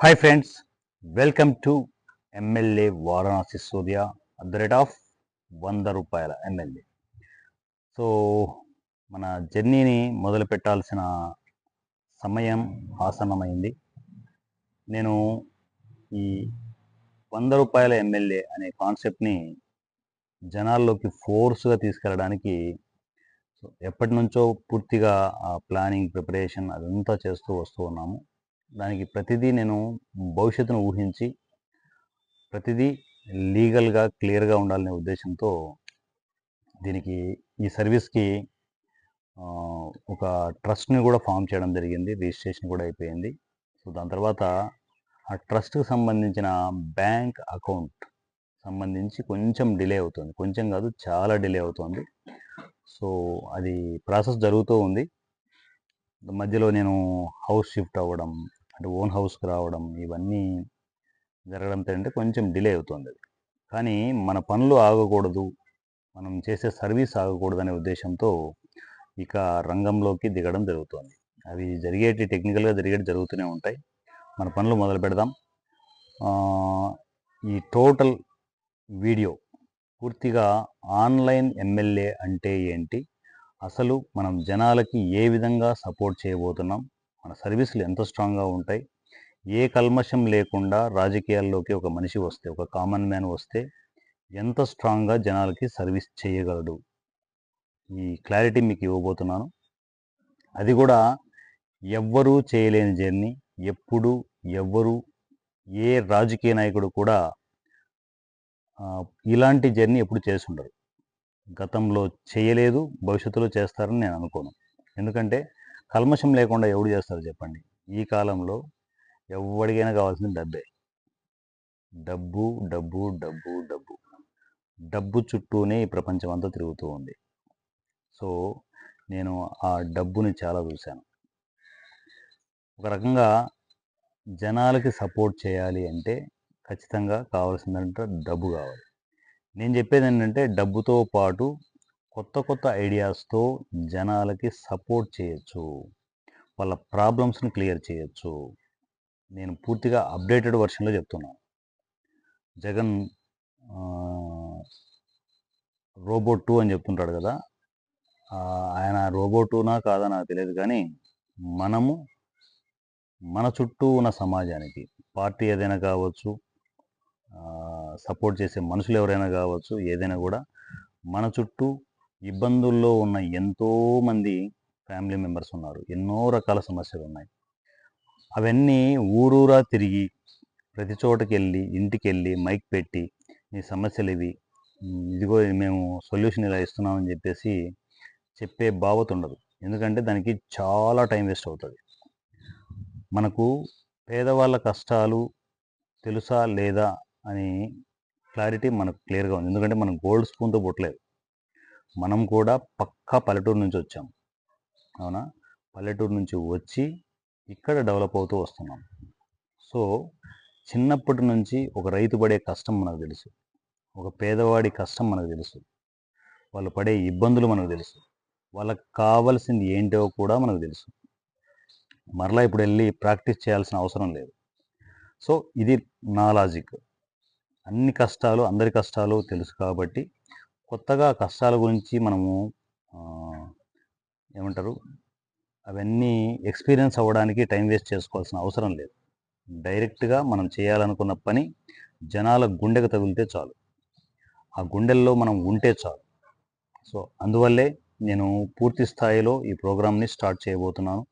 Hi friends welcome to MLA Varanasi Surya at the rate of వంద రూపాయల MLA so మన జర్నీని మొదలు పెట్టాల్సిన సమయం ఆసన్నమైంది. నేను ఈ వంద రూపాయల ఎమ్మెల్యే అనే కాన్సెప్ట్ని జనాల్లోకి ఫోర్స్గా తీసుకెళ్ళడానికి సో ఎప్పటి నుంచో పూర్తిగా ప్లానింగ్ ప్రిపరేషన్ అదంతా చేస్తూ వస్తూ ఉన్నాము. దానికి ప్రతిదీ నేను భవిష్యత్తును ఊహించి ప్రతిదీ లీగల్గా క్లియర్గా ఉండాలనే ఉద్దేశంతో దీనికి ఈ సర్వీస్కి ఒక ట్రస్ట్ని కూడా ఫామ్ చేయడం జరిగింది రిజిస్ట్రేషన్ కూడా అయిపోయింది. సో దాని తర్వాత ఆ ట్రస్ట్కి సంబంధించిన బ్యాంక్ అకౌంట్ సంబంధించి కొంచెం డిలే అవుతుంది. కొంచెం కాదు చాలా డిలే అవుతుంది. సో అది ప్రాసెస్ జరుగుతూ ఉంది. మధ్యలో నేను హౌస్ షిఫ్ట్ అవ్వడం అంటే ఓన్ హౌస్కి రావడం ఇవన్నీ జరగడంతో అంటే కొంచెం డిలే అవుతుంది. అది కానీ మన పనులు ఆగకూడదు మనం చేసే సర్వీస్ ఆగకూడదు అనే ఉద్దేశంతో ఇక రంగంలోకి దిగడం జరుగుతుంది. అవి జరిగేటి టెక్నికల్గా జరిగేటి జరుగుతూనే ఉంటాయి. మన పనులు మొదలు పెడదాం. ఈ టోటల్ వీడియో పూర్తిగా ఆన్లైన్ ఎమ్మెల్యే అంటే ఏంటి? అసలు మనం జనాలకి ఏ విధంగా సపోర్ట్ చేయబోతున్నాం? మన సర్వీసులు ఎంత స్ట్రాంగ్గా ఉంటాయి ఏ కల్మషం లేకుండా రాజకీయాల్లోకి ఒక మనిషి వస్తే ఒక కామన్ మ్యాన్ వస్తే ఎంత స్ట్రాంగ్గా జనాలకి సర్వీస్ చేయగలడు? ఈ క్లారిటీ మీకు ఇవ్వబోతున్నాను. అది కూడా ఎవ్వరూ చేయలేని జర్నీ ఎప్పుడు ఎవ్వరు ఏ రాజకీయ నాయకుడు కూడా ఇలాంటి జర్నీ ఎప్పుడు చేసి ఉండరు. గతంలో చేయలేదు భవిష్యత్తులో చేస్తారని నేను అనుకోను. ఎందుకంటే కల్మషం లేకుండా ఎవడు చేస్తారు చెప్పండి? ఈ కాలంలో ఎవరికైనా కావాల్సింది డబ్బే. డబ్బు డబ్బు డబ్బు డబ్బు. డబ్బు చుట్టూనే ఈ ప్రపంచం అంతా తిరుగుతూ ఉంది. సో నేను ఆ డబ్బుని చాలా చూశాను. ఒక రకంగా జనాలకి సపోర్ట్ చేయాలి అంటే ఖచ్చితంగా కావాల్సిందంటే డబ్బు కావాలి. నేను చెప్పేది ఏంటంటే డబ్బుతో పాటు కొత్త కొత్త ఐడియాస్తో జనాలకి సపోర్ట్ చేయొచ్చు. వాళ్ళ ప్రాబ్లమ్స్ని క్లియర్ చేయొచ్చు. నేను పూర్తిగా అప్డేటెడ్ వర్షన్లో చెప్తున్నాను జగన్ రోబోట్ టూ అని చెప్తుంటాడు కదా! ఆయన రోబోట్ టూనా కాదా నాకు తెలియదు కానీ మనము మన చుట్టూ ఉన్న సమాజానికి పార్టీ ఏదైనా కావచ్చు సపోర్ట్ చేసే మనుషులు ఎవరైనా కావచ్చు ఏదైనా కూడా మన చుట్టూ ఇబ్బందుల్లో ఉన్న ఎంతో మంది ఫ్యామిలీ మెంబర్స్ ఉన్నారు. ఎన్నో రకాల సమస్యలు ఉన్నాయి. అవన్నీ ఊరూరా తిరిగి ప్రతి చోటకి వెళ్ళి ఇంటికి వెళ్ళి మైక్ పెట్టి మీ సమస్యలు ఇవి. ఇదిగో మేము సొల్యూషన్ ఇలా ఇస్తున్నామని చెప్పేసి చెప్పే బావత ఉండదు. ఎందుకంటే దానికి చాలా టైం వేస్ట్ అవుతుంది. మనకు పేదవాళ్ళ కష్టాలు తెలుసా లేదా అని క్లారిటీ మనకు క్లియర్గా ఉంది. ఎందుకంటే మనం గోల్డ్ స్పూన్తో పుట్టలేదు. మనం కూడా పక్కా పల్లెటూరు నుంచి వచ్చాం. అవునా? పల్లెటూరు నుంచి వచ్చి ఇక్కడ డెవలప్ అవుతూ వస్తున్నాం. సో చిన్నప్పటి నుంచి ఒక రైతు పడే కష్టం మనకు తెలుసు. ఒక పేదవాడి కష్టం మనకు తెలుసు. వాళ్ళు పడే ఇబ్బందులు మనకు తెలుసు. వాళ్ళకి కావాల్సింది ఏంటో కూడా మనకు తెలుసు. మరలా ఇప్పుడు వెళ్ళి ప్రాక్టీస్ చేయాల్సిన అవసరం లేదు. సో ఇది నా లాజిక్. అన్ని కష్టాలు అందరి కష్టాలు తెలుసు కాబట్టి కొత్తగా కష్టాల గురించి మనము ఏమంటారు? అవన్నీ ఎక్స్పీరియన్స్ అవ్వడానికి టైం వేస్ట్ చేసుకోవాల్సిన అవసరం లేదు. డైరెక్ట్గా మనం చేయాలనుకున్న పని జనాల గుండెకు తగిలితే చాలు. ఆ గుండెల్లో మనం ఉంటే చాలు. సో అందువల్లే నేను పూర్తి స్థాయిలో ఈ ప్రోగ్రామ్ని స్టార్ట్ చేయబోతున్నాను.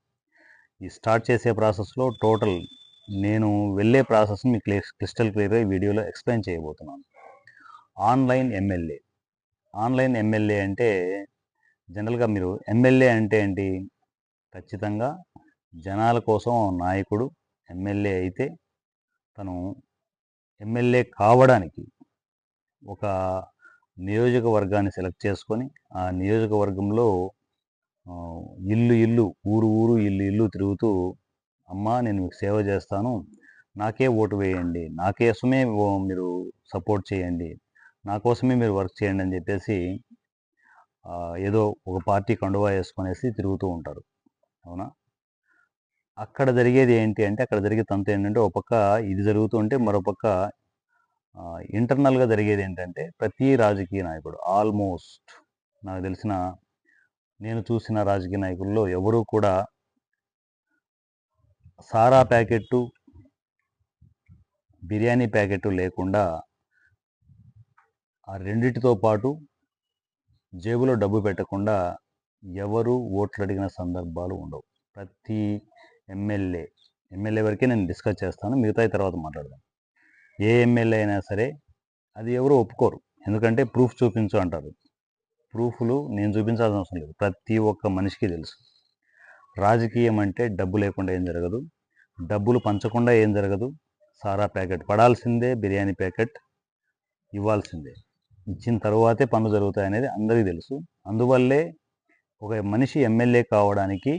ఈ స్టార్ట్ చేసే ప్రాసెస్లో టోటల్ నేను వెళ్ళే ప్రాసెస్ని మీకు క్లిస్టల్ క్రిస్టల్ క్లియర్గా ఈ వీడియోలో ఎక్స్ప్లెయిన్ చేయబోతున్నాను. Online MLA. ఆన్లైన్ ఎమ్మెల్యే అంటే జనరల్గా మీరు ఎమ్మెల్యే అంటే ఏంటి? ఖచ్చితంగా జనాల కోసం నాయకుడు ఎమ్మెల్యే అయితే తను ఎమ్మెల్యే కావడానికి ఒక నియోజకవర్గాన్ని సెలెక్ట్ చేసుకొని ఆ నియోజకవర్గంలో ఇల్లు ఇల్లు ఊరు ఊరు ఇల్లు ఇల్లు తిరుగుతూ అమ్మా నేను మీకు సేవ చేస్తాను నాకే ఓటు వేయండి నాకే సుమే మీరు సపోర్ట్ చేయండి నా కోసమే మీరు వర్క్ చేయండి అని చెప్పేసి ఏదో ఒక పార్టీ కండువా వేసుకొనేసి తిరుగుతూ ఉంటారు. అవునా? అక్కడ జరిగేది ఏంటి అంటే అక్కడ జరిగే తంతు ఏంటంటే ఒక పక్క ఇది జరుగుతుంటే మరో పక్క ఇంటర్నల్గా జరిగేది ఏంటంటే ప్రతి రాజకీయ నాయకుడు ఆల్మోస్ట్ నాకు తెలిసిన నేను చూసిన రాజకీయ నాయకుల్లో ఎవరూ కూడా సారా ప్యాకెట్టు బిర్యానీ ప్యాకెట్టు లేకుండా ఆ రెండిటితో పాటు జేబులో డబ్బు పెట్టకుండా ఎవరు ఓట్లు అడిగిన సందర్భాలు ఉండవు. ప్రతి ఎమ్మెల్యే ఎమ్మెల్యే వరకే నేను డిస్కస్ చేస్తాను మిగతా తర్వాత మాట్లాడదాం. ఏ ఎమ్మెల్యే అయినా సరే అది ఎవరు ఒప్పుకోరు. ఎందుకంటే ప్రూఫ్ చూపించు అంటారు. ప్రూఫ్లు నేను చూపించాల్సిన అవసరం లేదు. ప్రతి ఒక్క మనిషికి తెలుసు. రాజకీయం అంటే డబ్బు లేకుండా ఏం జరగదు. డబ్బులు పంచకుండా ఏం జరగదు. సారా ప్యాకెట్ పడాల్సిందే బిర్యానీ ప్యాకెట్ ఇవ్వాల్సిందే. ఇచ్చిన తర్వాతే పనులు జరుగుతాయి అనేది అందరికీ తెలుసు. అందువల్లే ఒక మనిషి ఎమ్మెల్యే కావడానికి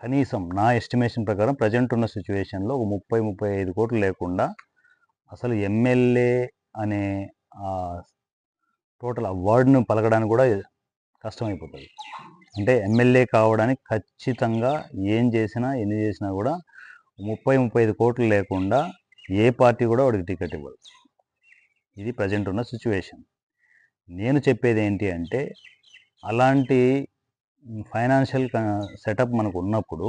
కనీసం నా ఎస్టిమేషన్ ప్రకారం ప్రజెంట్ ఉన్న సిచ్యువేషన్లో ఒక ముప్పై ముప్పై ఐదు కోట్లు లేకుండా అసలు ఎమ్మెల్యే అనే టోటల్ అవార్డును పలకడానికి కూడా కష్టమైపోతుంది. అంటే ఎమ్మెల్యే కావడానికి ఖచ్చితంగా ఏం చేసినా ఎన్ని చేసినా కూడా ముప్పై ముప్పై ఐదు కోట్లు లేకుండా ఏ పార్టీ కూడా వాడికి టికెట్ ఇవ్వదు. ఇది ప్రజెంట్ ఉన్న సిచ్యువేషన్ నేను చెప్పేది ఏంటి అంటే అలాంటి ఫైనాన్షియల్ సెటప్ మనకు ఉన్నప్పుడు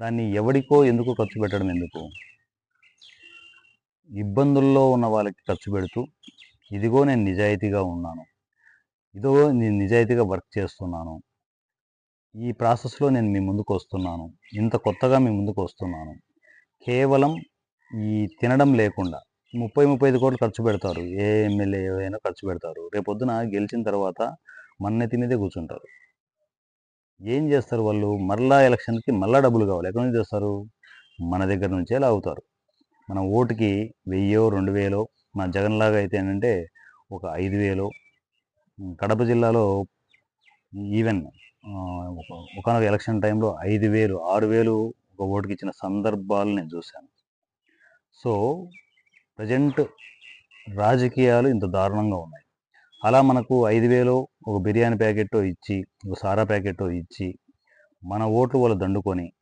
దాన్ని ఎవడికో ఎందుకు ఖర్చు పెట్టడం ఎందుకు? ఇబ్బందుల్లో ఉన్న వాళ్ళకి ఖర్చు పెడుతూ ఇదిగో నేను నిజాయితీగా ఉన్నాను. ఇదో నేను నిజాయితీగా వర్క్ చేస్తున్నాను. ఈ ప్రాసెస్లో నేను మీ ముందుకు వస్తున్నాను. ఇంత కొత్తగా మీ ముందుకు వస్తున్నాను. కేవలం ఈ తినడం లేకుండా ముప్పై ముప్పై ఐదు కోట్లు ఖర్చు పెడతారు. ఏ ఎమ్మెల్యే ఏదైనా ఖర్చు పెడతారు. రేపొద్దున గెలిచిన తర్వాత మన్నే తినేదే కూర్చుంటారు. ఏం చేస్తారు వాళ్ళు? మరలా ఎలక్షన్కి మళ్ళా డబ్బులు కావాలి. ఎక్కడి నుంచి చేస్తారు మన దగ్గర నుంచే లాగుతారు. మన ఓటుకి వెయ్యో రెండు వేలో మన జగన్ లాగా అయితే ఏంటంటే ఒక ఐదు వేలో కడప జిల్లాలో ఈవెన్ ఒకనొక ఎలక్షన్ టైంలో ఐదు వేలు ఆరు వేలు ఒక ఓటుకి ఇచ్చిన సందర్భాలు నేను చూశాను. సో ప్రజెంట్ రాజకీయాలు ఇంత దారుణంగా ఉన్నాయి. అలా మనకు ఐదు వేలు ఒక బిర్యానీ ప్యాకెట్ ఇచ్చి ఒక సారా ప్యాకెట్ ఇచ్చి మన ఓట్లు వాళ్ళు దండుకొని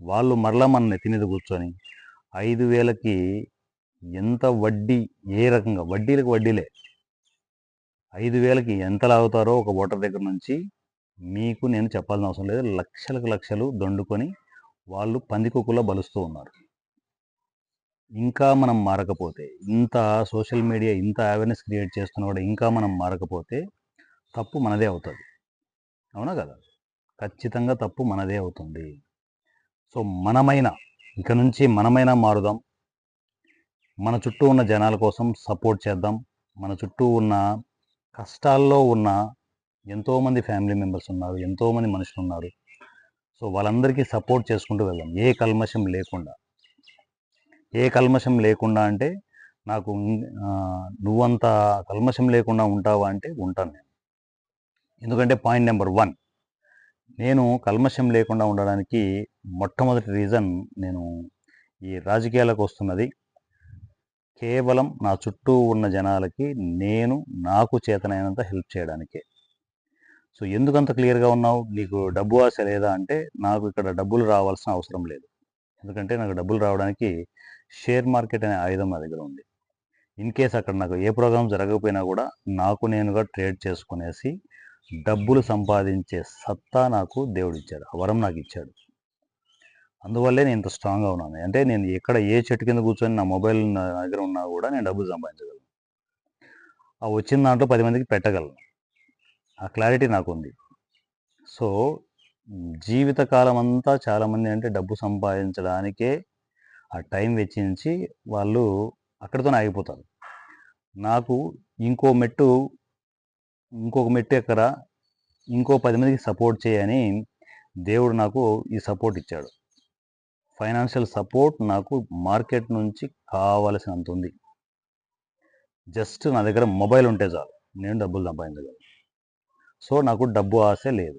వాళ్ళు మరలా మన నెత్తి కూర్చొని ఐదు వేలకి ఎంత వడ్డీ ఏ రకంగా? వడ్డీలకు వడ్డీలే. ఐదు వేలకి ఎంత లాగుతారో ఒక ఓటర్ దగ్గర నుంచి మీకు నేను చెప్పాల్సిన అవసరం లేదు. లక్షలకు లక్షలు దండుకొని వాళ్ళు పందికొక్కులా బలుస్తూ ఉన్నారు. ఇంకా మనం మారకపోతే ఇంత సోషల్ మీడియా ఇంత అవేర్నెస్ క్రియేట్ చేస్తున్నా కూడా ఇంకా మనం మారకపోతే తప్పు మనదే అవుతుంది. అవునా కదా? ఖచ్చితంగా తప్పు మనదే అవుతుంది. సో మనమైన ఇక నుంచి మనమైనా మారుదాం. మన చుట్టూ ఉన్న జనాల కోసం సపోర్ట్ చేద్దాం. మన చుట్టూ ఉన్న కష్టాల్లో ఉన్న ఎంతోమంది ఫ్యామిలీ మెంబర్స్ ఉన్నారు ఎంతోమంది మనుషులు ఉన్నారు. సో వాళ్ళందరికీ సపోర్ట్ చేసుకుంటూ వెళ్దాం. ఏ కల్మషం లేకుండా. ఏ కల్మషం లేకుండా అంటే నాకు నువ్వంత కల్మషం లేకుండా ఉంటావా అంటే ఉంటాను నేను. ఎందుకంటే పాయింట్ నెంబర్ వన్ నేను కల్మషం లేకుండా ఉండడానికి మొట్టమొదటి రీజన్ నేను ఈ రాజకీయాలకు వస్తున్నది. కేవలం నా చుట్టూ ఉన్న జనాలకి నేను నాకు చేతనైనంత హెల్ప్ చేయడానికే. సో ఎందుకంత క్లియర్గా ఉన్నావు? నీకు డబ్బు ఆశ లేదా అంటే నాకు ఇక్కడ డబ్బులు రావాల్సిన అవసరం లేదు. ఎందుకంటే నాకు డబ్బులు రావడానికి షేర్ మార్కెట్ అనే ఆయుధం నా దగ్గర ఉంది. ఇన్ కేస్ అక్కడ నాకు ఏ ప్రోగ్రామ్ జరగకపోయినా కూడా నాకు నేనుగా ట్రేడ్ చేసుకునేసి డబ్బులు సంపాదించే సత్తా నాకు దేవుడు ఇచ్చాడు ఆ వరం నాకు ఇచ్చాడు. అందువల్లే నేను ఇంత స్ట్రాంగ్గా ఉన్నాను. అంటే నేను ఎక్కడ ఏ చెట్టు కింద కూర్చొని నా మొబైల్ నా దగ్గర ఉన్నా కూడా నేను డబ్బులు సంపాదించగలను. ఆ వచ్చిన దాంట్లో పది మందికి పెట్టగలను. ఆ క్లారిటీ నాకు ఉంది సో జీవితకాలం అంతా చాలామంది అంటే డబ్బు సంపాదించడానికే ఆ టైం వెచ్చించి వాళ్ళు అక్కడితోనే ఆగిపోతారు. నాకు ఇంకో మెట్టు ఇంకొక మెట్టు ఎక్కడ ఇంకో పది మందికి సపోర్ట్ చేయని దేవుడు నాకు ఈ సపోర్ట్ ఇచ్చాడు. ఫైనాన్షియల్ సపోర్ట్ నాకు మార్కెట్ నుంచి కావలసినంత ఉంది జస్ట్ నా దగ్గర మొబైల్ ఉంటే చాలు నేను డబ్బులు సంపాదించగలను. సో నాకు డబ్బు ఆశ లేదు.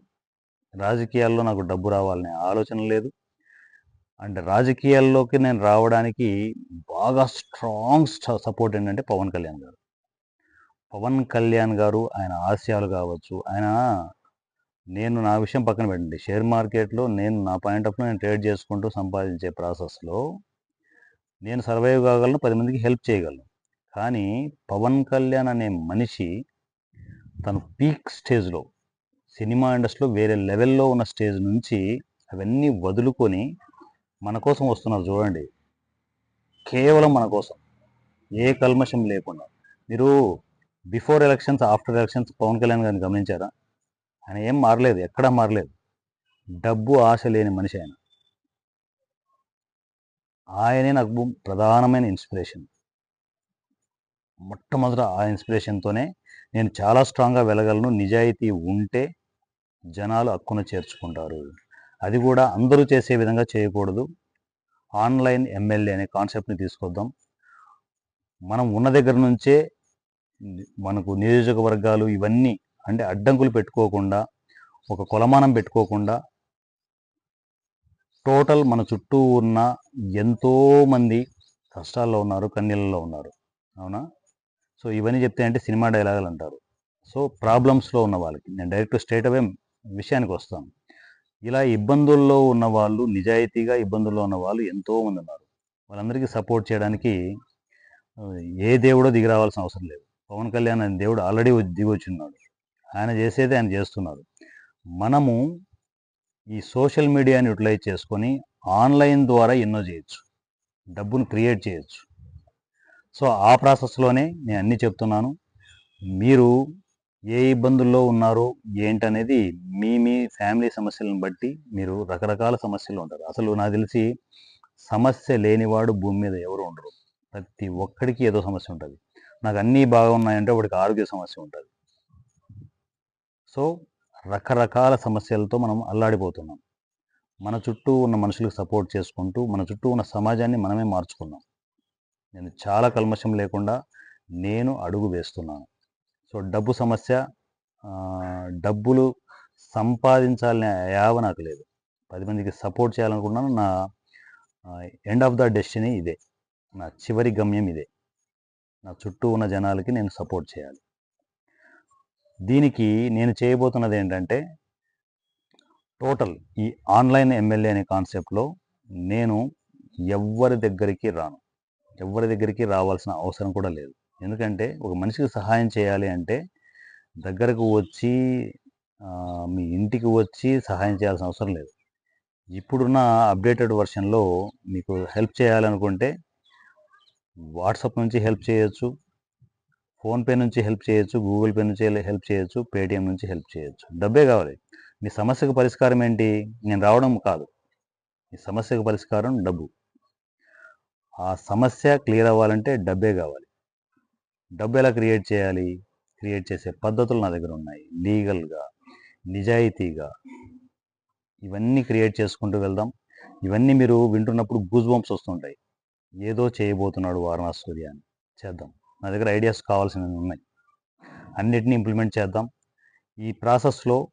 రాజకీయాల్లో నాకు డబ్బు రావాలనే ఆలోచన లేదు. అంటే రాజకీయాల్లోకి నేను రావడానికి బాగా స్ట్రాంగ్ సపోర్ట్ ఏంటంటే పవన్ కళ్యాణ్ గారు. పవన్ కళ్యాణ్ గారు ఆయన ఆశయాలు కావచ్చు ఆయన నేను నా విషయం పక్కన పెట్టండి. షేర్ మార్కెట్లో నేను నా పాయింట్ ఆఫ్ నేను ట్రేడ్ చేసుకుంటూ సంపాదించే ప్రాసెస్లో నేను సర్వైవ్ కాగలను పది మందికి హెల్ప్ చేయగలను. కానీ పవన్ కళ్యాణ్ అనే మనిషి తను పీక్ స్టేజ్లో సినిమా ఇండస్ట్రీలో వేరే లెవెల్లో ఉన్న స్టేజ్ నుంచి అవన్నీ వదులుకొని మన కోసం వస్తున్నారు చూడండి. కేవలం మన కోసం. ఏ కల్మషం లేకుండా. మీరు before elections after elections Pawan Kalyan గారిని గమనించారా? ఆయన ఏం మారలేదు ఎక్కడా మారలేదు. డబ్బు ఆశ లేని మనిషి ఆయన. ఆయనే నాకు ప్రధానమైన ఇన్స్పిరేషన్ మొట్టమొదట ఆ ఇన్స్పిరేషన్తోనే నేను చాలా స్ట్రాంగ్గా వెళ్ళగలను. నిజాయితీ ఉంటే జనాలు హక్కున చేర్చుకుంటారు. అది కూడా అందరూ చేసే విధంగా చేయకూడదు. ఆన్లైన్ ఎమ్మెల్యే అనే కాన్సెప్ట్ని తీసుకొద్దాం. మనం ఉన్న దగ్గర నుంచే మనకు నియోజకవర్గాలు ఇవన్నీ అంటే అడ్డంకులు పెట్టుకోకుండా ఒక కొలమానం పెట్టుకోకుండా టోటల్ మన చుట్టూ ఉన్న ఎంతో మంది కష్టాల్లో ఉన్నారు కన్నీళ్ళలో ఉన్నారు. అవునా? సో ఇవన్నీ చెప్తే అంటే సినిమా డైలాగులు అంటారు. సో ప్రాబ్లమ్స్లో ఉన్న వాళ్ళకి నేను డైరెక్ట్ స్టేట్ అవే విషయానికి వస్తాను. ఇలా ఇబ్బందుల్లో ఉన్న వాళ్ళు నిజాయితీగా ఇబ్బందుల్లో ఉన్న వాళ్ళు ఎంతోమంది ఉన్నారు. వాళ్ళందరికీ సపోర్ట్ చేయడానికి ఏ దేవుడో దిగి రావాల్సిన అవసరం లేదు. పవన్ కళ్యాణ్ అనే దేవుడు ఆల్రెడీ దిగి వచ్చిన్నాడు. ఆయన చేసేది ఆయన చేస్తున్నారు మనము ఈ సోషల్ మీడియాని యూటిలైజ్ చేసుకొని ఆన్లైన్ ద్వారా ఎన్నో చేయొచ్చు. డబ్బును క్రియేట్ చేయొచ్చు. సో ఆ ప్రాసెస్లోనే నేను అన్నీ చెప్తున్నాను. మీరు ఏ ఇబ్బందుల్లో ఉన్నారో ఏంటనేది మీ మీ ఫ్యామిలీ సమస్యలను బట్టి మీరు రకరకాల సమస్యలు ఉంటారు. అసలు నాకు తెలిసి సమస్య లేనివాడు భూమి మీద ఎవరు ఉండరు. ప్రతి ఒక్కడికి ఏదో సమస్య ఉంటుంది. నాకు అన్నీ బాగున్నాయంటే వాడికి ఆరోగ్య సమస్య ఉంటుంది. సో రకరకాల సమస్యలతో మనం అల్లాడిపోతున్నాం. మన చుట్టూ ఉన్న మనుషులకు సపోర్ట్ చేసుకుంటూ మన చుట్టూ ఉన్న సమాజాన్ని మనమే మార్చుకున్నాం. నేను చాలా కల్మషం లేకుండా నేను అడుగు వేస్తున్నాను. సో డబ్బు సమస్య డబ్బులు సంపాదించాలనే యావ నాకు లేదు. పది మందికి సపోర్ట్ చేయాలనుకున్నాను. నా ఎండ్ ఆఫ్ ద డెస్టినీ ఇదే. నా చివరి గమ్యం ఇదే. నా చుట్టూ ఉన్న జనాలకి నేను సపోర్ట్ చేయాలి. దీనికి నేను చేయబోతున్నది ఏంటంటే టోటల్ ఈ ఆన్లైన్ ఎమ్మెల్యే అనే కాన్సెప్ట్లో నేను ఎవ్వరి దగ్గరికి రాను. ఎవరి దగ్గరికి రావాల్సిన అవసరం కూడా లేదు. ఎందుకంటే ఒక మనిషికి సహాయం చేయాలి అంటే దగ్గరకు వచ్చి మీ ఇంటికి వచ్చి సహాయం చేయాల్సిన అవసరం లేదు. ఇప్పుడున్న అప్డేటెడ్ వర్షన్లో మీకు హెల్ప్ చేయాలనుకుంటే వాట్సాప్ నుంచి హెల్ప్ చేయొచ్చు ఫోన్పే నుంచి హెల్ప్ చేయొచ్చు గూగుల్ పే నుంచి హెల్ప్ చేయొచ్చు పేటిఎం నుంచి హెల్ప్ చేయొచ్చు. డబ్బే కావాలి. మీ సమస్యకు పరిష్కారం ఏంటి? నేను రావడం కాదు. మీ సమస్యకు పరిష్కారం డబ్బు. ఆ సమస్య క్లియర్ అవ్వాలంటే డబ్బే కావాలి. డబ్బు ఎలా క్రియేట్ చేయాలి? క్రియేట్ చేసే పద్ధతులు నా దగ్గర ఉన్నాయి. లీగల్గా నిజాయితీగా. ఇవన్నీ క్రియేట్ చేసుకుంటూ వెళ్దాం. ఇవన్నీ మీరు వింటున్నప్పుడు గూజ్ బంప్స్ వస్తుంటాయి. ఏదో చేయబోతున్నాడు వారణాసి అని. చేద్దాం. నా దగ్గర ఐడియాస్ కావాల్సినవి ఉన్నాయి. అన్నిటినీ ఇంప్లిమెంట్ చేద్దాం. ఈ ప్రాసెస్లో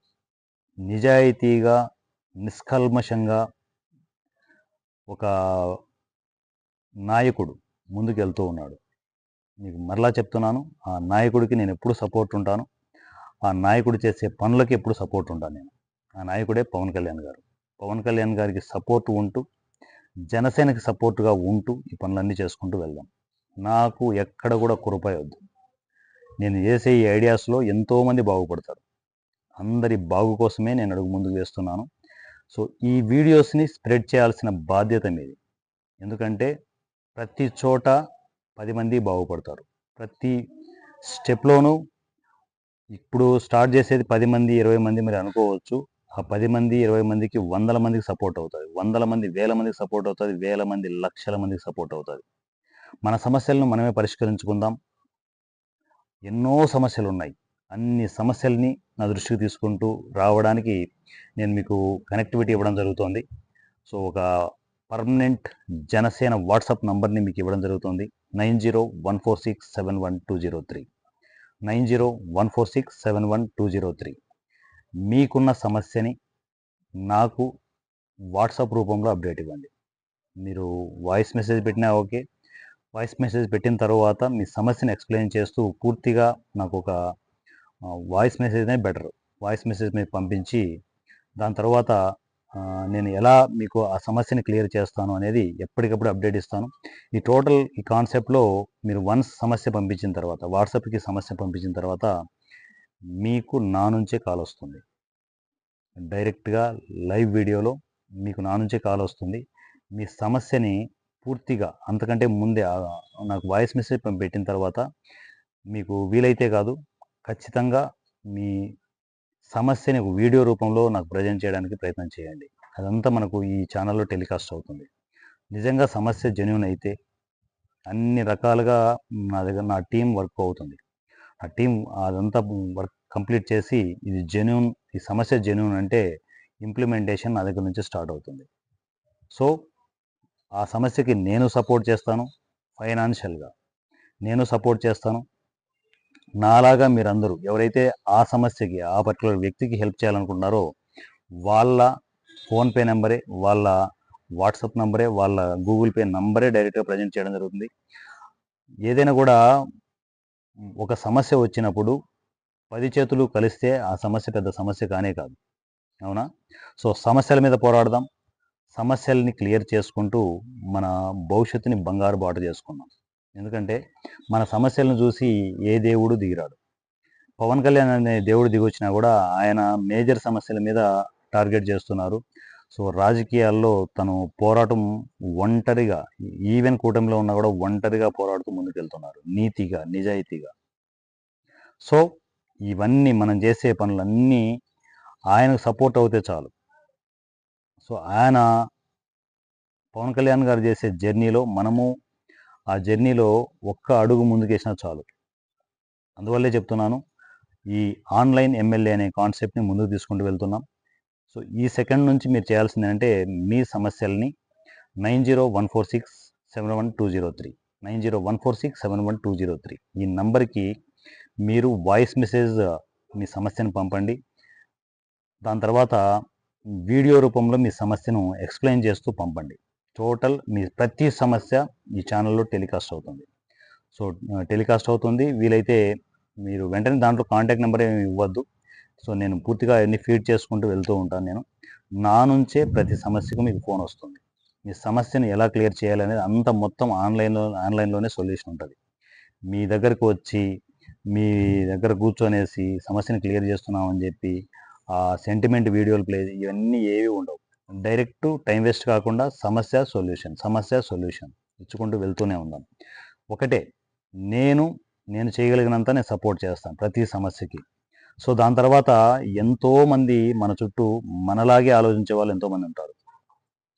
నిజాయితీగా నిష్కల్మషంగా ఒక నాయకుడు ముందుకు వెళ్తూ ఉన్నాడు. మీకు మరలా చెప్తున్నాను ఆ నాయకుడికి నేను ఎప్పుడు సపోర్ట్ ఉంటాను ఆ నాయకుడు చేసే పనులకి ఎప్పుడు సపోర్ట్ ఉంటాను నేను. ఆ నాయకుడే పవన్ కళ్యాణ్ గారు. పవన్ కళ్యాణ్ గారికి సపోర్ట్ ఉంటూ జనసేనకి సపోర్ట్గా ఉంటూ ఈ పనులన్నీ చేసుకుంటూ వెళ్దాం. నాకు ఎక్కడ కూడా కురపాయొద్దు నేను చేసే ఈ ఐడియాస్లో ఎంతోమంది బాగుపడతారు. అందరి బాగు కోసమే నేను అడుగు ముందుకు వేస్తున్నాను. సో ఈ వీడియోస్ని స్ప్రెడ్ చేయాల్సిన బాధ్యత మీది. ఎందుకంటే ప్రతి చోట పది మంది బాగుపడతారు. ప్రతి స్టెప్లోనూ ఇప్పుడు స్టార్ట్ చేసేది పది మంది ఇరవై మంది మీరు అనుకోవచ్చు. ఆ పది మంది ఇరవై మందికి వందల మందికి సపోర్ట్ అవుతుంది. వందల మంది వేల మందికి సపోర్ట్ అవుతుంది. వేల మంది లక్షల మందికి సపోర్ట్ అవుతుంది. మన సమస్యలను మనమే పరిష్కరించుకుందాం. ఎన్నో సమస్యలు ఉన్నాయి అన్ని సమస్యల్ని నా దృష్టికి తీసుకుంటూ రావడానికి నేను మీకు కనెక్టివిటీ ఇవ్వడం జరుగుతోంది. సో ఒక పర్మనెంట్ జనసేన వాట్సాప్ నంబర్ని మీకు ఇవ్వడం జరుగుతుంది. Nine zero one four six seven one two zero three. Nine zero one four six seven one two zero three. మీకున్న సమస్యని నాకు వాట్సాప్ రూపంలో అప్డేట్ ఇవ్వండి. మీరు వాయిస్ మెసేజ్ పెట్టినా ఓకే. వాయిస్ మెసేజ్ పెట్టిన తర్వాత మీ సమస్యని ఎక్స్ప్లెయిన్ చేస్తూ పూర్తిగా నాకు ఒక వాయిస్ మెసేజ్నే బెటర్. వాయిస్ మెసేజ్ మీరు పంపించి దాని తర్వాత నేను ఎలా మీకు ఆ సమస్యని క్లియర్ చేస్తాను అనేది ఎప్పటికప్పుడు అప్డేట్ ఇస్తాను. ఈ టోటల్ ఈ కాన్సెప్ట్లో మీరు వన్స్ సమస్య పంపించిన తర్వాత వాట్సాప్కి సమస్య పంపించిన తర్వాత మీకు నా నుంచే కాల్ వస్తుంది. డైరెక్ట్గా లైవ్ వీడియోలో మీకు నా నుంచే కాల్ వస్తుంది. మీ సమస్యని పూర్తిగా అంతకంటే ముందే నాకు వాయిస్ మెసేజ్ పెట్టిన తర్వాత మీకు వీలైతే కాదు ఖచ్చితంగా మీ సమస్యని ఒక వీడియో రూపంలో నాకు ప్రజెంట్ చేయడానికి ప్రయత్నం చేయండి. అదంతా మనకు ఈ ఛానల్లో టెలికాస్ట్ అవుతుంది. నిజంగా సమస్య జెన్యున్ అయితే అన్ని రకాలుగా నా దగ్గర నా టీం వర్క్ అవుతుంది. ఆ టీం అదంతా వర్క్ కంప్లీట్ చేసి ఇది జెన్యున్ ఈ సమస్య జెన్యున్ అంటే ఇంప్లిమెంటేషన్ నా దగ్గర నుంచి స్టార్ట్ అవుతుంది. సో ఆ సమస్యకి నేను సపోర్ట్ చేస్తాను ఫైనాన్షియల్గా నేను సపోర్ట్ చేస్తాను నాలాగా మీరందరూ ఎవరైతే ఆ సమస్యకి ఆ పర్టికులర్ వ్యక్తికి హెల్ప్ చేయాలనుకుంటున్నారో వాళ్ళ ఫోన్పే నెంబరే వాళ్ళ వాట్సాప్ నంబరే వాళ్ళ గూగుల్ పే నంబరే డైరెక్ట్గా ప్రజెంట్ చేయడం జరుగుతుంది. ఏదైనా కూడా ఒక సమస్య వచ్చినప్పుడు పది చేతులు కలిస్తే ఆ సమస్య పెద్ద సమస్య కానే కాదు. అవునా? సో సమస్యల మీద పోరాడదాం. సమస్యల్ని క్లియర్ చేసుకుంటూ మన భవిష్యత్తుని బంగారు బాట చేసుకుందాం. ఎందుకంటే మన సమస్యలను చూసి ఏ దేవుడు దిగిరాడు. పవన్ కళ్యాణ్ అనే దేవుడు దిగొచ్చినా కూడా ఆయన మేజర్ సమస్యల మీద టార్గెట్ చేస్తున్నారు. సో రాజకీయాల్లో తను పోరాటం ఒంటరిగా ఈవెన్ కూటమిలో ఉన్నా కూడా ఒంటరిగా పోరాడుతూ ముందుకెళ్తున్నారు నీతిగా నిజాయితీగా. సో ఇవన్నీ మనం చేసే పనులన్నీ ఆయనకు సపోర్ట్ అవుతే చాలు. సో ఆయన పవన్ కళ్యాణ్ గారు చేసే జర్నీలో మనము ఆ జర్నీలో ఒక్క అడుగు ముందుకేసినా చాలు. అందువల్లే చెప్తున్నాను ఈ ఆన్లైన్ ఎమ్మెల్యే అనే కాన్సెప్ట్ని ముందుకు తీసుకుంటూ వెళ్తున్నాం. సో ఈ సెకండ్ నుంచి మీరు చేయాల్సింది ఏంటంటే మీ సమస్యల్ని nine zero one four six seven one two zero three nine zero one four six seven one two zero three. ఈ నంబర్కి మీరు వాయిస్ మెసేజ్ మీ సమస్యను పంపండి. దాని తర్వాత వీడియో రూపంలో మీ సమస్యను ఎక్స్ప్లెయిన్ చేస్తూ పంపండి. టోటల్ మీ ప్రతి సమస్య ఈ ఛానల్లో టెలికాస్ట్ అవుతుంది. సో టెలికాస్ట్ అవుతుంది. వీలైతే మీరు వెంటనే దాంట్లో కాంటాక్ట్ నెంబర్ ఏమి ఇవ్వద్దు. సో నేను పూర్తిగా అన్ని ఫీడ్ చేసుకుంటూ వెళ్తూ ఉంటాను నేను. నా నుంచే ప్రతి సమస్యకు మీకు ఫోన్ వస్తుంది. మీ సమస్యను ఎలా క్లియర్ చేయాలనేది అంత మొత్తం ఆన్లైన్లో ఆన్లైన్లోనే సొల్యూషన్ ఉంటుంది. మీ దగ్గరకు వచ్చి మీ దగ్గర కూర్చొనేసి సమస్యను క్లియర్ చేస్తున్నామని చెప్పి ఆ సెంటిమెంట్ వీడియోలు ప్లే ఇవన్నీ ఏవి ఉండవు. డైరెక్ట్ టైం వేస్ట్ కాకుండా సమస్య సొల్యూషన్ సమస్య సొల్యూషన్ ఇచ్చుకుంటూ వెళ్తూనే ఉందాం ఒకటే నేను నేను చేయగలిగినంత నేను సపోర్ట్ చేస్తాను ప్రతి సమస్యకి. సో దాని తర్వాత ఎంతోమంది మన చుట్టూ మనలాగే ఆలోచించే వాళ్ళు ఎంతోమంది ఉంటారు.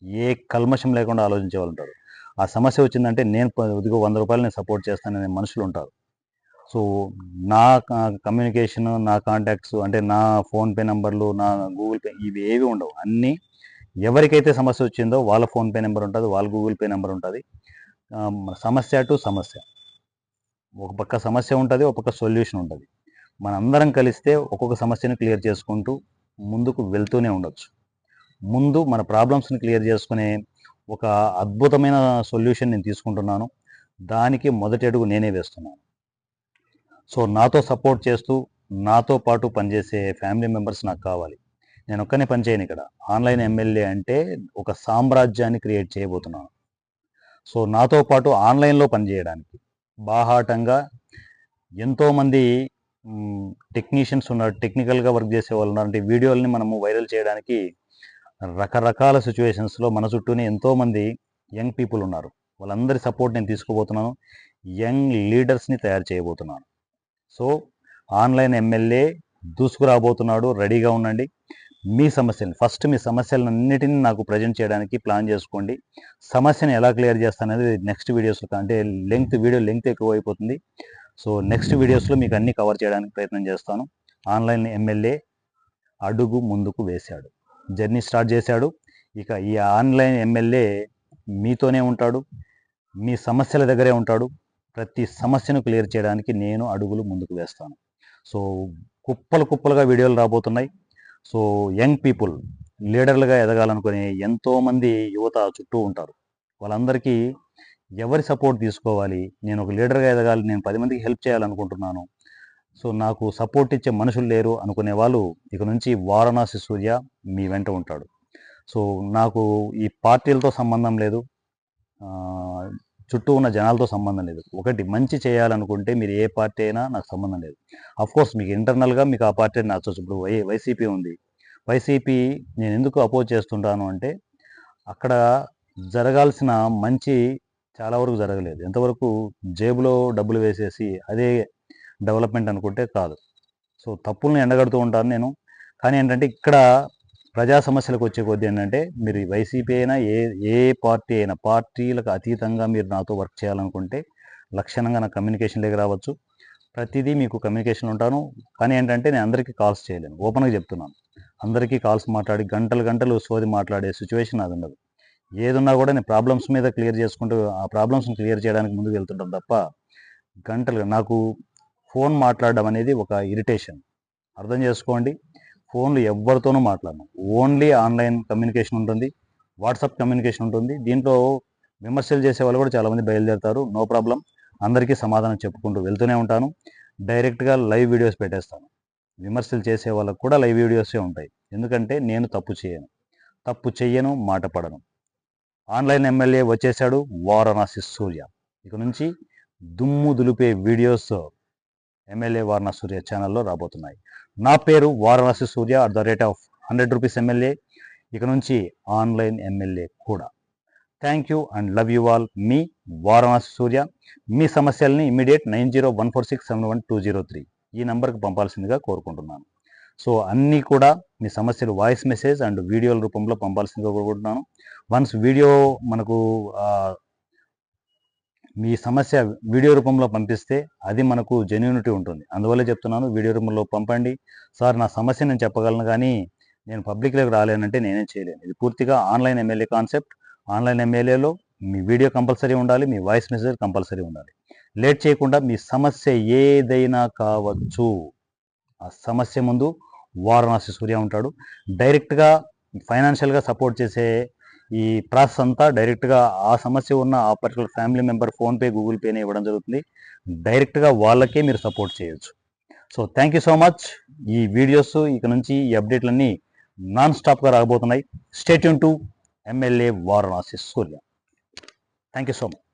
ఏ కల్మషం లేకుండా ఆలోచించే వాళ్ళు ఉంటారు. ఆ సమస్య వచ్చిందంటే నేను ఇదిగో వంద రూపాయలు నేను సపోర్ట్ చేస్తాననే మనుషులు ఉంటారు. సో నా కమ్యూనికేషన్ నా కాంటాక్ట్స్ అంటే నా ఫోన్పే నంబర్లు నా గూగుల్ పే ఇవి ఏవి ఉండవు. అన్నీ ఎవరికైతే సమస్య వచ్చిందో వాళ్ళ ఫోన్పే నెంబర్ ఉంటుంది వాళ్ళ గూగుల్ పే నెంబర్ ఉంటుంది. సమస్య టు సమస్య. ఒక పక్క సమస్య ఉంటుంది ఒక పక్క సొల్యూషన్ ఉంటుంది. మనందరం కలిస్తే ఒక్కొక్క సమస్యను క్లియర్ చేసుకుంటూ ముందుకు వెళ్తూనే ఉండొచ్చు. ముందు మన ప్రాబ్లమ్స్ని క్లియర్ చేసుకునే ఒక అద్భుతమైన సొల్యూషన్ నేను తీసుకుంటున్నాను. దానికి మొదటి అడుగు నేనే వేస్తున్నాను. సో నాతో సపోర్ట్ చేస్తూ నాతో పాటు పనిచేసే ఫ్యామిలీ మెంబర్స్ నాకు కావాలి. నేను ఒక్కనే పనిచేయను ఇక్కడ. ఆన్లైన్ ఎమ్మెల్యే అంటే ఒక సామ్రాజ్యాన్ని క్రియేట్ చేయబోతున్నాను. సో నాతో పాటు ఆన్లైన్లో పనిచేయడానికి బాహాటంగా ఎంతోమంది టెక్నీషియన్స్ ఉన్నారు. టెక్నికల్గా వర్క్ చేసే వాళ్ళు ఉన్నారు. అంటే వీడియోలని మనము వైరల్ చేయడానికి రకరకాల సిచ్యువేషన్స్లో మన చుట్టూనే ఎంతోమంది యంగ్ పీపుల్ ఉన్నారు. వాళ్ళందరి సపోర్ట్ నేను తీసుకోబోతున్నాను యంగ్ లీడర్స్ని తయారు చేయబోతున్నాను. సో ఆన్లైన్ ఎమ్మెల్యే దూసుకురాబోతున్నాడు. రెడీగా ఉండండి. మీ సమస్యని ఫస్ట్ మీ సమస్యలన్నిటిని నాకు ప్రజెంట్ చేయడానికి ప్లాన్ చేసుకోండి. సమస్యను ఎలా క్లియర్ చేస్తాననేది నెక్స్ట్ వీడియోస్లో అంటే లెంగ్త్ వీడియో లెంగ్త్ ఎక్కువ అయిపోతుంది సో నెక్స్ట్ వీడియోస్లో మీకు అన్ని కవర్ చేయడానికి ప్రయత్నం చేస్తాను. ఆన్లైన్ ఎమ్మెల్యే అడుగు ముందుకు వేశాడు. జర్నీ స్టార్ట్ చేశాడు. ఇక ఈ ఆన్లైన్ ఎమ్మెల్యే మీతోనే ఉంటాడు. మీ సమస్యల దగ్గరే ఉంటాడు. ప్రతి సమస్యను క్లియర్ చేయడానికి నేను అడుగులు ముందుకు వేస్తాను. సో కుప్పలు కుప్పలుగా వీడియోలు రాబోతున్నాయి. సో యంగ్ పీపుల్ లీడర్లుగా ఎదగాలనుకునే ఎంతోమంది యువత చుట్టూ ఉంటారు. వాళ్ళందరికీ ఎవరి సపోర్ట్ తీసుకోవాలి? నేను ఒక లీడర్గా ఎదగాలి నేను పది మందికి హెల్ప్ చేయాలనుకుంటున్నాను. సో నాకు సపోర్ట్ ఇచ్చే మనుషులు లేరు అనుకునే వాళ్ళు ఇక నుంచి వారణాసి సూర్య మీ వెంట ఉంటాడు. సో నాకు ఈ పార్టీలతో సంబంధం లేదు. చుట్టూ ఉన్న జనాలతో సంబంధం లేదు. ఒకటి మంచి చేయాలనుకుంటే మీరు ఏ పార్టీ అయినా నాకు సంబంధం లేదు. కోర్స్ మీకు ఇంటర్నల్గా మీకు ఆ పార్టీ నచ్చవచ్చు ఇప్పుడు వై వైసీపీ ఉంది. వైసీపీ నేను ఎందుకు అపోజ్ చేస్తుంటాను అంటే అక్కడ జరగాల్సిన మంచి చాలా వరకు జరగలేదు. ఎంతవరకు జేబులో డబ్బులు వేసేసి అదే డెవలప్మెంట్ అనుకుంటే కాదు. సో తప్పుల్ని ఎండగడుతూ ఉంటాను నేను. కానీ ఏంటంటే ఇక్కడ ప్రజా సమస్యలకు వచ్చే కొద్దీ ఏంటంటే మీరు వైసీపీ అయినా ఏ ఏ పార్టీ అయినా పార్టీలకు అతీతంగా మీరు నాతో వర్క్ చేయాలనుకుంటే లక్షణంగా నా కమ్యూనికేషన్లోకి రావచ్చు. ప్రతిదీ మీకు కమ్యూనికేషన్ ఉంటాను. కానీ ఏంటంటే నేను అందరికీ కాల్స్ చేయలేను. ఓపెన్గా చెప్తున్నాను. అందరికీ కాల్స్ మాట్లాడి గంటలు గంటలు సోది మాట్లాడే సిచ్యువేషన్ అది ఉండదు. ఏదున్నా కూడా నేను ప్రాబ్లమ్స్ మీద క్లియర్ చేసుకుంటూ ఆ ప్రాబ్లమ్స్ని క్లియర్ చేయడానికి ముందుకు వెళ్తుంటాం తప్ప గంటలు నాకు ఫోన్ మాట్లాడడం అనేది ఒక ఇరిటేషన్. అర్థం చేసుకోండి. ఫోన్లు ఎవరితోనూ మాట్లాడను. ఓన్లీ ఆన్లైన్ కమ్యూనికేషన్ ఉంటుంది వాట్సాప్ కమ్యూనికేషన్ ఉంటుంది. దీంట్లో విమర్శలు చేసే వాళ్ళు కూడా చాలామంది బయలుదేరుతారు. No problem. అందరికీ సమాధానం చెప్పుకుంటూ వెళ్తూనే ఉంటాను. డైరెక్ట్గా లైవ్ వీడియోస్ పెట్టేస్తాను. విమర్శలు చేసే వాళ్ళకు కూడా లైవ్ వీడియోసే ఉంటాయి. ఎందుకంటే నేను తప్పు చేయను. తప్పు చెయ్యను మాట పడను. ఆన్లైన్ ఎమ్మెల్యే వచ్చేసాడు వారణాసి సూర్య. ఇక నుంచి దుమ్ము దులిపే వీడియోస్ ఎమ్మెల్యే వారణాసి సూర్య ఛానల్లో రాబోతున్నాయి. నా పేరు Varanasi Surya at the rate of hundred rupees MLA ఇక నుంచి ఆన్లైన్ ఎమ్మెల్యే కూడా. Thank you and love you all మీ వారణాసి సూర్య మీ సమస్యల్ని immediate nine zero one four six seven one two zero three ఈ నంబర్కి పంపాల్సిందిగా కోరుకుంటున్నాను. సో అన్నీ కూడా మీ సమస్యలు వాయిస్ మెసేజ్ అండ్ వీడియోల రూపంలో పంపాల్సిందిగా కోరుకుంటున్నాను. వన్స్ వీడియో మనకు మీ సమస్య వీడియో రూపంలో పంపిస్తే అది మనకు జెన్యూనిటీ ఉంటుంది. అందువల్ల చెప్తున్నాను వీడియో రూపంలో పంపండి. సార్ నా సమస్య నేను చెప్పగలను కానీ నేను పబ్లిక్లోకి రాలేనంటే నేనేం చేయలేను. ఇది పూర్తిగా ఆన్లైన్ ఎమ్మెల్యే కాన్సెప్ట్ ఆన్లైన్ ఎమ్మెల్యేలో మీ వీడియో కంపల్సరీ ఉండాలి మీ వాయిస్ మెసేజ్ కంపల్సరీ ఉండాలి. లేట్ చేయకుండా మీ సమస్య ఏదైనా కావచ్చు. ఆ సమస్య ముందు వారణాసి సూర్య ఉంటాడు. డైరెక్ట్గా ఫైనాన్షియల్గా సపోర్ట్ చేసే ఈ ప్రాసెస్ అంతా డైరెక్ట్గా ఆ సమస్య ఉన్న ఆ particular family member PhonePe Google పేనే ఇవ్వడం జరుగుతుంది. డైరెక్ట్గా వాళ్ళకే మీరు సపోర్ట్ చేయొచ్చు. So thank you so much. ఈ వీడియోస్ ఇక నుంచి ఈ అప్డేట్లన్నీ నాన్ స్టాప్గా రాబోతున్నాయి stay tuned to MLA Varanasi Surya. Thank you so much.